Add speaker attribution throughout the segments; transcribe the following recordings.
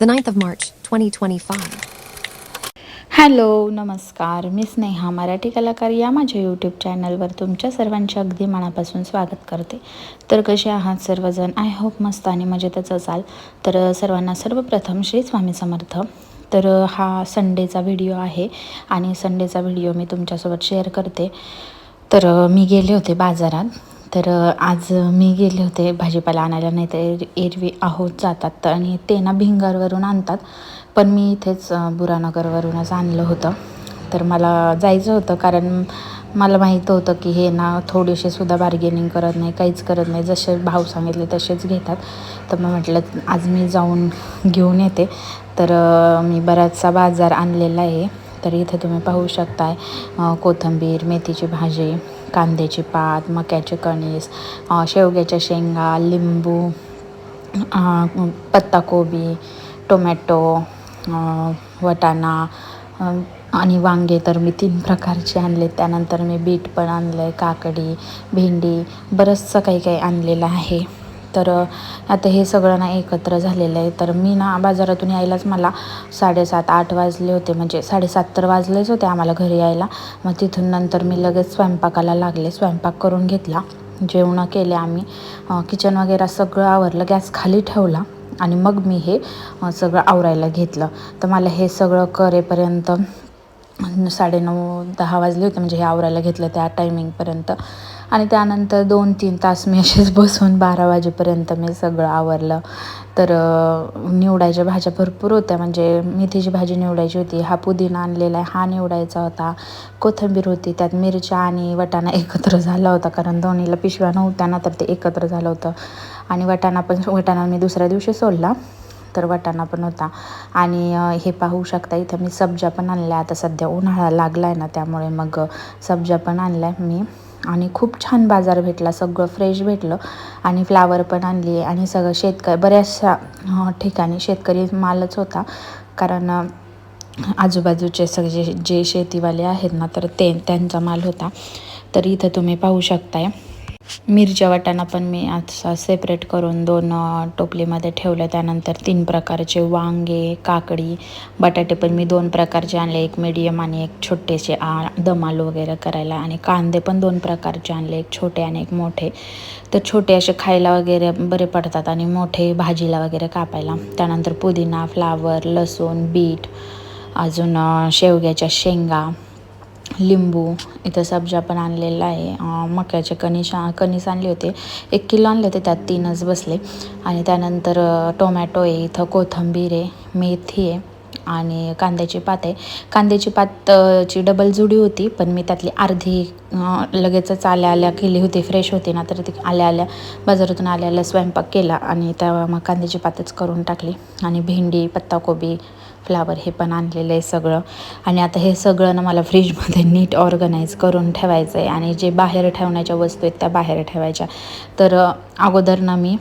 Speaker 1: the 9th of March, 2025.
Speaker 2: Hello नमस्कार. मी स्नेहा मराठी कलाकार या माझ्या यूट्यूब चॅनलवर तुमच्या सर्वांचे अगदी मनापासून स्वागत करते. तर कसे आहात सर्वजण? आय होप मस्त आणि मजेतच असाल. तर सर्वांना सर्वप्रथम श्री स्वामी समर्थ. तर हा संडेचा व्हिडिओ आहे आणि संडेचा व्हिडिओ मी तुमच्यासोबत शेअर करते. तर मी गेले होते बाजारात. तर आज मी गेले होते भाजीपाला आणायला नाही तर एरवी आहोत जातात आणि ते ना भिंगारवरून आणतात. पण मी इथेच बुरानगरवरूनच आणलं होतं. तर मला जायचं होतं कारण मला माहीत होतं की हे ना थोडेसे सुद्धा बार्गेनिंग करत नाही काहीच करत नाही. जसे भाव सांगितले तसेच घेतात. तर मग म्हटलं आज मी जाऊन घेऊन येते. तर मी बराचसा बाजार आणलेला आहे. तर इथे तुम्ही पाहू शकताय कोथंबीर कोथिंबीर मेथीची भाजी कांद्याची पात मक्याचे कणीस शेवग्याच्या शेंगा लिंबू पत्ताकोबी टोमॅटो वटाणा आणि वांगे तर मी तीन प्रकारचे आणले. त्यानंतर मी बीट पण आणलं आहे काकडी भेंडी बरंचसं काही काही आणलेलं आहे. तर आता हे सगळं ना एकत्र झालेलं आहे. तर मी ना बाजारातून यायलाच मला साडेसात आठ वाजले होते. म्हणजे साडेसात तर वाजलेच होते आम्हाला घरी यायला. मग तिथून नंतर मी लगेच स्वयंपाकाला लागले. स्वयंपाक करून घेतला. जेवणं केले आम्ही. किचन वगैरे सगळं आवरलं. गॅस खाली ठेवला. आणि मग मी हे सगळं आवरायला घेतलं. तर मला हे सगळं करेपर्यंत साडेनऊ दहा वाजले होते. म्हणजे हे आवरायला घेतलं त्या टायमिंगपर्यंत आणि त्यानंतर दोन तीन तास मी असेच बसून बारा वाजेपर्यंत मी सगळं आवरलं. तर निवडायच्या भाज्या भरपूर होत्या. म्हणजे मेथीची भाजी निवडायची होती हा पुदिना आणलेला आहे हा निवडायचा होता. कोथिंबीर होती त्यात मिरच्या आणि वटाणा एकत्र झाला होता. कारण दोन्हीला पिशव्या नव्हत्या ना तर ते एकत्र झालं होतं. आणि वटाणा पण वटाणा मी दुसऱ्या दिवशी सोडला तर वाटाणा पण होता. आणि हे पाहू शकता इथं मी सब्जा पण आणल्या. आता सध्या उन्हाळा लागला आहे ना त्यामुळे मग सब्जा पण आणला आहे मी. आणि खूप छान बाजार भेटला सगळं फ्रेश भेटलं आणि फ्लावर पण आणली आणि सगळं शेतकरी बऱ्याचशा ठिकाणी शेतकरी मालच होता. कारण आजूबाजूचे सगळे जे जे शेतीवाले आहेत ना तर ते त्यांचा माल होता. तर इथं तुम्ही पाहू शकताय. मिरच्या वाटाणा पण मी असा सेपरेट करून दोन टोपलीमध्ये ठेवलं त्यानंतर तीन प्रकारचे वांगे काकडी बटाटे पण मी दोन प्रकारचे आणले. एक मीडियम आणि एक छोटेसे आ दमाल वगैरे करायला. आणि कांदे पण दोन प्रकारचे आणले. एक छोटे आणि एक मोठे. तर छोटे असे खायला वगैरे बरे पडतात आणि मोठे भाजीला वगैरे कापायला. त्यानंतर पुदिना फ्लावर लसूण बीट अजून शेवग्याच्या शेंगा. लिंबू इथं सब्जा पण आणलेला आहे. मक्याचे कणीस कणीस आणले होते. एक किलो आणले होते त्यात तीनच बसले. आणि त्यानंतर टोमॅटो आहे इथं कोथिंबीर आहे मेथी आहे आणि कांद्याची पात आहे. कांद्याची पात ची डबल जुडी होती पण मी त्यातली अर्धी लगेचच आल्या आल्या केली होती. फ्रेश होती ना तर ती आल्या आल्या बाजारातून आल्या आल्या स्वयंपाक केला आणि त्या मग कांद्याची पातच करून टाकली. आणि भेंडी पत्ताकोबी फ्लावर हे पण आणलेलं आहे सगळं. आणि आता हे सगळं ना मला फ्रीजमध्ये नीट ऑर्गनाईज करून ठेवायचं आहे. आणि जे बाहेर ठेवण्याच्या वस्तू आहेत त्या बाहेर ठेवायच्या. तर अगोदर ना मी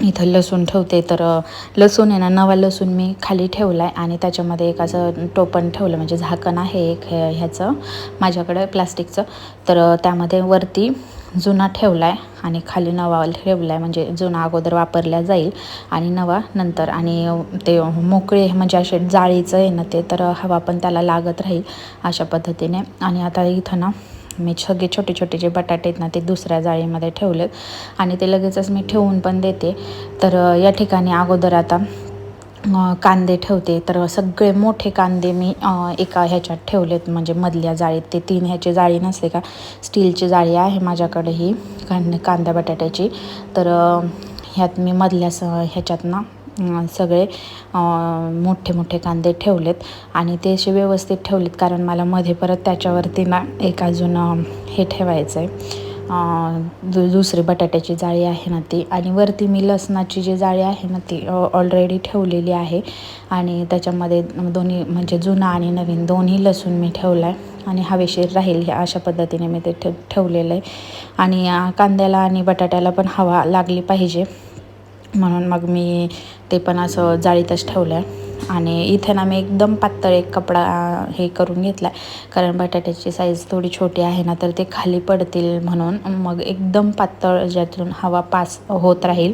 Speaker 2: इथं लसूण ठेवते. तर लसूण आहे ना नवा लसूण मी खाली ठेवला आहे. आणि त्याच्यामध्ये एक असं टोपण ठेवलं. म्हणजे झाकण आहे एक हे- ह्याचं माझ्याकडे प्लास्टिकचं. तर त्यामध्ये वरती जुना ठेवला आहे आणि खाली नवा ठेवला आहे म्हणजे जुना अगोदर वापरला जाईल आणि नवा नंतर. आणि ते मोकळे म्हणजे असे जाळीचं आहे ना ते तर हवा पण त्याला लागत राहील अशा पद्धतीने. आणि आता इथं ना मी सगळे छोटे छोटे जे बटाटे आहेत ना ते दुसऱ्या जाळीमध्ये ठेवलेत. आणि ते लगेचच मी ठेवून पण देते. तर या ठिकाणी अगोदर आता कांदे ठेवते. तर सगळे मोठे कांदे मी एका ह्याच्यात ठेवलेत. म्हणजे मधल्या जाळीत. ते तीन ह्याची जाळी नसते का स्टीलची जाळी आहे माझ्याकडे ही कांद कांदा बटाट्याची. तर ह्यात मी मधल्या स ह्याच्यात ना सगळे मोठे मोठे कांदे ठेवलेत. आणि ते असे व्यवस्थित ठेवलेत कारण मला मध्ये परत त्याच्यावरती ना एक अजून हे ठेवायचं आहे दु दुसरी बटाट्याची जाळी आहे ना ती. आणि वरती मी लसणाची जी जाळी आहे ना ती ऑलरेडी ठेवलेली आहे. आणि त्याच्यामध्ये दोन्ही म्हणजे जुना आणि नवीन दोन्ही लसूण मी ठेवला आहे आणि हवेशीर राहील ह्या अशा पद्धतीने मी ते ठेव ठेवलेलं आहे. आणि कांद्याला आणि बटाट्याला पण हवा लागली पाहिजे. म्हणून मग मी ते पण असं जाळीतच ठेवलं आहे आणि इथे ना मी एकदम पातळ एक कपडा हे करून घेतला आहे कारण बटाट्याची साईज थोडी छोटी आहे ना तर ते खाली पडतील म्हणून मग एकदम पातळ ज्यातून हवा पास होत राहील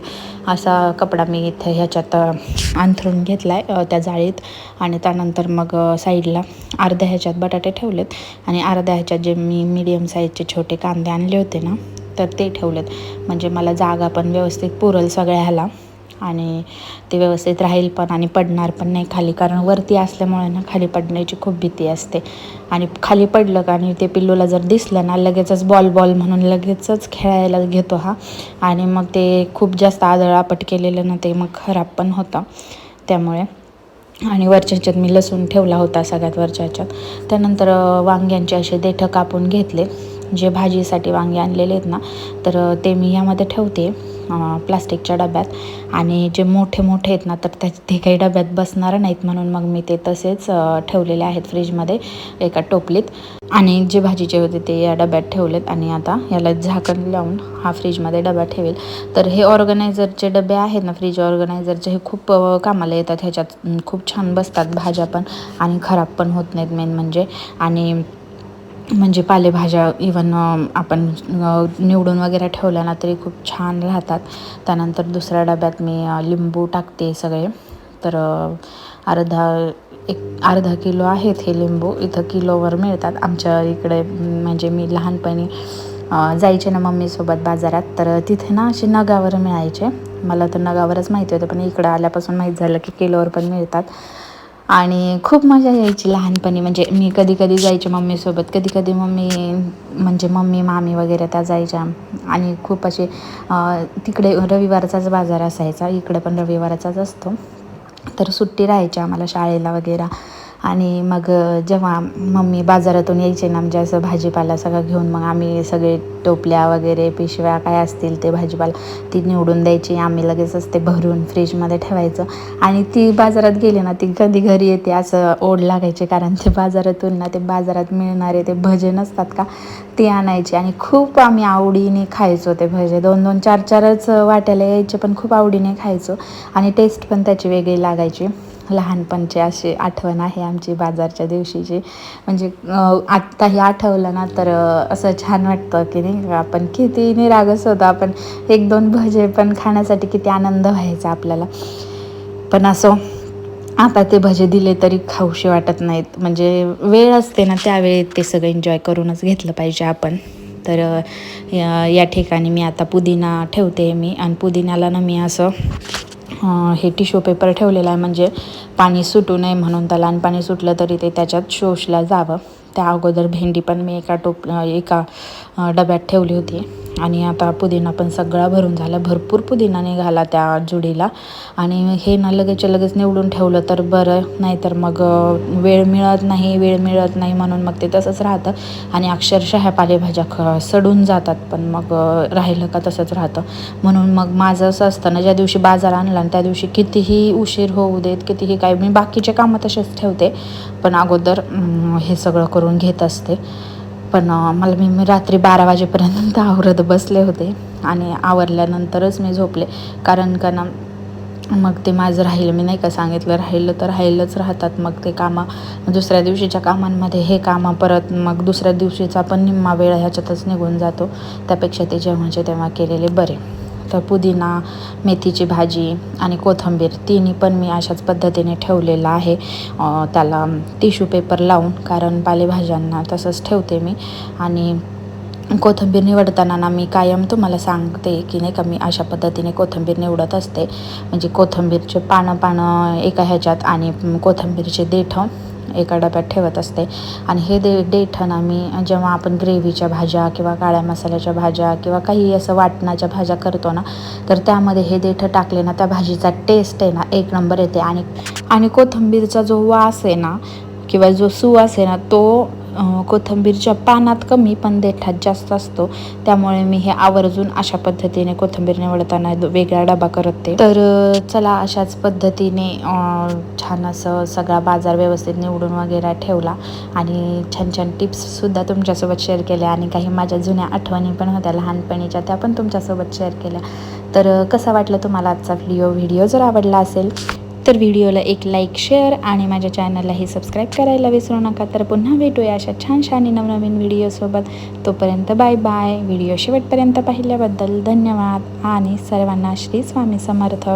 Speaker 2: असा कपडा मी इथे ह्याच्यात अंथरून घेतला आहे त्या जाळीत. आणि त्यानंतर मग साईडला अर्ध्या ह्याच्यात बटाटे ठेवलेत. आणि अर्ध्या ह्याच्यात जे मी मीडियम साईजचे छोटे कांदे आणले होते ना तर ते ठेवलेत. म्हणजे मला जागा पण व्यवस्थित पुरल सगळ्या ह्याला आणि ते व्यवस्थित राहील पण आणि पडणार पण नाही खाली कारण वरती असल्यामुळे ना खाली पडण्याची खूप भीती असते. आणि खाली पडलं का आणि ते पिल्लूला जर दिसलं ना लगेचच बॉल बॉल म्हणून लगेचच खेळायला घेतो हा. आणि मग ते खूप जास्त आदळापट केलेलं ना ते मग खराब पण होतं त्यामुळे. आणि वरच्या ह्याच्यात मी लसूण ठेवला होता सगळ्यात वरच्या ह्याच्यात. त्यानंतर वांग्यांचे असे देठं कापून घेतले. जे भाजीसाठी वांगे आणलेले आहेत ना तर ते मी यामध्ये ठेवते प्लास्टिकच्या डब्यात. आणि जे मोठे मोठे आहेत ना तर त्या ते काही डब्यात बसणार नाहीत म्हणून मग मी ते तसेच ठेवलेले आहेत फ्रीजमध्ये एका टोपलीत. आणि जे भाजीचे होते ते या डब्यात ठेवलेत. आणि आता याला झाकण लावून हा फ्रीजमध्ये डबा ठेवेल. तर हे ऑर्गनायझरचे डबे आहेत ना फ्रीज ऑर्गनायझरचे हे खूप कामाला येतात. ह्याच्यात खूप छान बसतात. भाज्या पण आणि खराब पण होत नाहीत मेन म्हणजे. आणि म्हणजे पालेभाज्या इवन आपण निवडून वगैरे ठेवल्या ना तरी खूप छान राहतात. त्यानंतर दुसऱ्या डब्यात मी लिंबू टाकते सगळे. तर अर्धा एक अर्धा किलो आहेत हे लिंबू. इथं किलोवर मिळतात. आमच्या इकडे म्हणजे मी लहानपणी जायचे ना मम्मीसोबत बाजारात. तर तिथे ना असे नगावर मिळायचे. मला तर नगावरच माहिती होतं पण इकडं आल्यापासून माहीत झालं की किलोवर पण मिळतात. आणि खूप मजा यायची लहानपणी. म्हणजे मी कधी कधी जायचे मम्मीसोबत कधी कधी मम्मी म्हणजे मम्मी मामी वगैरे त्या जायच्या. आणि खूप असे तिकडे रविवारचाच बाजार असायचा. इकडे पण रविवाराचाच असतो. तर सुट्टी राहायची आम्हाला शाळेला वगैरे. आणि मग जेव्हा मम्मी बाजारातून यायचे ना म्हणजे असं भाजीपाला सगळं घेऊन मग आम्ही सगळे टोपल्या वगैरे पिशव्या काय असतील ते भाजीपाला ती निवडून द्यायची. आम्ही लगेचच ते भरून फ्रीजमध्ये ठेवायचं. आणि ती बाजारात गेली ना ती कधी घरी येते असं ओढ लागायचे कारण ते बाजारातून ना ते बाजारात मिळणारे ते भजे नसतात का ते आणायचे. आणि खूप आम्ही आवडीने खायचो ते भजे. दोन दोन चार चारच वाट्याला यायचे पण खूप आवडीने खायचो. आणि टेस्ट पण त्याची वेगळी लागायची. लहानपणचे असे आठवण आहे आमची बाजारच्या दिवशीची. म्हणजे आत्ताही आठवलं ना तर असं छान वाटतं की नाही का आपण किती निरागस होतो आपण एक दोन भजे पण खाण्यासाठी किती आनंद व्हायचा आपल्याला. पण असं आता ते भजे दिले तरी खाऊशी वाटत नाहीत. म्हणजे वेळ असते ना त्यावेळी ते सगळं एन्जॉय करूनच घेतलं पाहिजे आपण. तर या या ठिकाणी मी आता पुदिना ठेवते मी. आणि पुदिन्याला ना मी असं हे टिश्यू पेपर ठेवलेला आहे. म्हणजे पाणी सुटू नये म्हणून त्याला आणि पाणी सुटलं तरी ते त्याच्यात शोषलं जावं. त्या अगोदर भेंडी पण मी एका टोप एका डब्यात ठेवली होती. आणि आता पुदिना पण सगळा भरून झाला. भरपूर पुदिना निघाला त्या जुडीला. आणि हे ना लगेच लगेच निवडून ठेवलं तर बरं नाहीतर मग वेळ मिळत नाही वेळ मिळत नाही म्हणून मग ते तसंच राहतं. आणि अक्षरशः ह्या पालेभाज्या ख सडून जातात. पण मग राहिलं का तसंच राहतं. म्हणून मग माझं असं असतं ना ज्या दिवशी बाजार आणला आणि त्या दिवशी कितीही उशीर होऊ देत कितीही काय मी बाकीचे कामं तसेच ठेवते. पण अगोदर हे सगळं करून घेत असते. पण मला मी मी रात्री बारा वाजेपर्यंत आवरत बसले होते आणि आवरल्यानंतरच मी झोपले. कारण का ना मग ते माझं राहिलं मी नाही का सांगितलं राहिलं तर राहिलंच राहतात. मग ते कामं दुसऱ्या दिवशीच्या कामांमध्ये हे कामं परत मग दुसऱ्या दिवशीचा पण निम्मा वेळ ह्याच्यातच निघून जातो. त्यापेक्षा ते जेव्हाचे तेव्हा केलेले बरे. तर पुदिना मेथीची भाजी आणि कोथिंबीर तिन्ही पण मी अशाच पद्धतीने ठेवलेलं आहे. त्याला टिश्यू पेपर लावून कारण पालेभाज्यांना तसंच ठेवते मी. आणि कोथिंबीर निवडताना ना मी कायम तुम्हाला सांगते की नाही का मी अशा पद्धतीने कोथिंबीर निवडत असते. म्हणजे कोथिंबीरचे पानं पानं एका ह्याच्यात आणि कोथिंबीरचे देठं एका डब्यात ठेवत असते. आणि हे दे देठण आम्ही मी जेव्हा आपण ग्रेव्हीच्या भाज्या किंवा काळ्या मसाल्याच्या भाज्या किंवा काही असं वाटणाच्या भाज्या करतो ना तर त्यामध्ये हे देठं टाकले ना त्या भाजीचा टेस्ट आहे ना एक नंबर येते. आणि आणि कोथिंबीरचा जो वास आहे ना किंवा जो सुवास आहे ना तो कोथिंबीरच्या पानात कमी पण देठात जास्त असतो. त्यामुळे मी हे आवर्जून अशा पद्धतीने कोथिंबीर निवडताना वेगळा डबा करते तर चला अशाच पद्धतीने छान असं सगळा बाजार व्यवस्थित निवडून वगैरे ठेवला. आणि छान छान टिप्ससुद्धा तुमच्यासोबत शेअर केल्या. आणि काही माझ्या जुन्या आठवणी पण होत्या लहानपणीच्या त्या पण तुमच्यासोबत शेअर केल्या. तर कसा वाटला तुम्हाला आजचा व्हिडिओ? व्हिडिओ जर आवडला असेल तर व्हिडिओला एक लाईक शेअर आणि माझ्या चॅनललाही सबस्क्राईब करायला विसरू नका. तर पुन्हा भेटूया अशा छानशा आणि नवनवीन व्हिडिओसोबत. तोपर्यंत बाय बाय. व्हिडिओ शेवटपर्यंत पाहिल्याबद्दल धन्यवाद. आणि सर्वांना श्री स्वामी समर्थ.